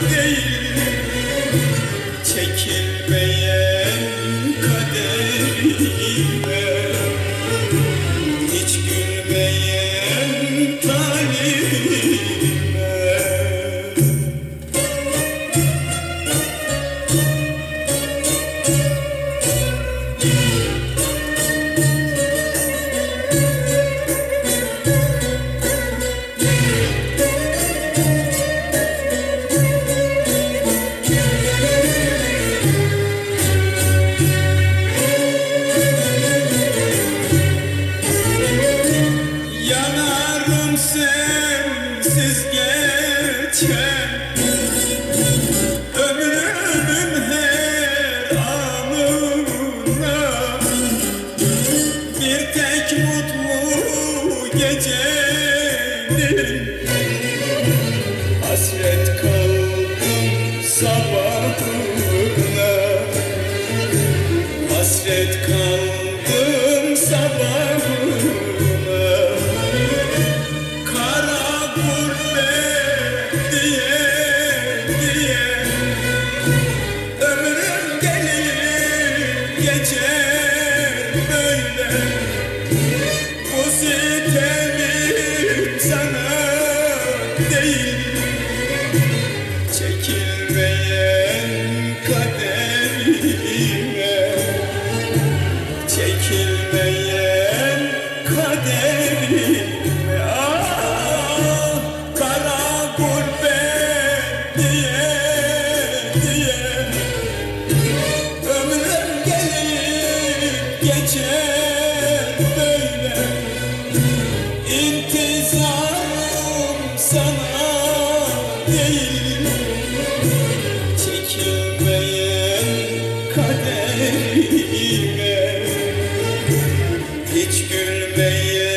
değil. gecenin Hasret kaldım sabahına Hasret kaldım. geçer böyle. İntizarım sana değil Çekilmeyen kaderime Hiç gülmeyen